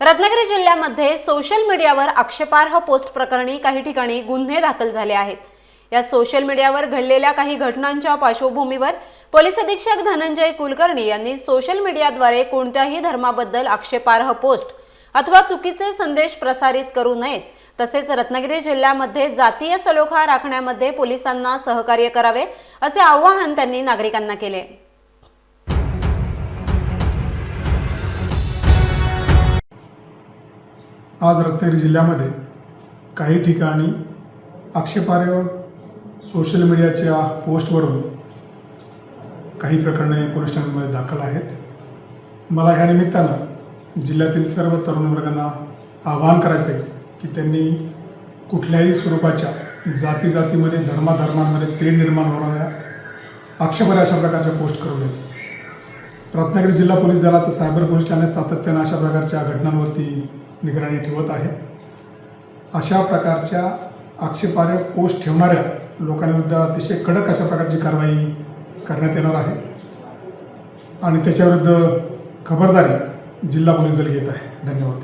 रत्नागिरी जिल्ह्यामध्ये सोशल मीडियावर आक्षेपार्ह पोस्ट प्रकरणी काही ठिकाणी गुन्हे दाखल झाले आहेत. या सोशल मीडियावर घडलेल्या काही घटनांच्या पार्श्वभूमीवर पोलीस अधीक्षक धनंजय कुलकर्णी यांनी सोशल मीडियाद्वारे कोणत्याही धर्माबद्दल आक्षेपार्ह पोस्ट अथवा चुकीचे संदेश प्रसारित करू नयेत. तसेच रत्नागिरी जिल्ह्यामध्ये जातीय सलोखा राखण्यामध्ये पोलिसांना सहकार्य करावे असे आवाहन त्यांनी नागरिकांना केले. आज रत्नागिरी जिल्ह्यामध्ये काही ठिकाणी आक्षेपार्ह सोशल मीडियाच्या पोस्टवरून काही प्रकरणे पोलीस स्टेशनमध्ये दाखल आहेत. मला ह्या निमित्तानं जिल्ह्यातील सर्व तरुण वर्गांना आवाहन करायचं आहे की त्यांनी कुठल्याही स्वरूपाच्या जाती जातीमध्ये धर्माधर्मांमध्ये तेढ निर्माण होणाऱ्या आक्षेपार्ह अशा प्रकारच्या पोस्ट करू नयेत. रत्नागिरी जिल्हा पोलीस दलाचं सायबर पोलीस ठाणे सातत्यानं अशा प्रकारच्या घटनांवरती निगराणी ठेवत आहे. अशा प्रकारच्या आक्षेपार्ह पोस्ट ठेवणाऱ्या लोकांविरुद्ध अतिशय कडक अशा प्रकारची कारवाई करण्यात येणार आहे. आणि त्याच्याविरुद्ध खबरदारी जिल्हा पोलीस दल घेत आहे. धन्यवाद.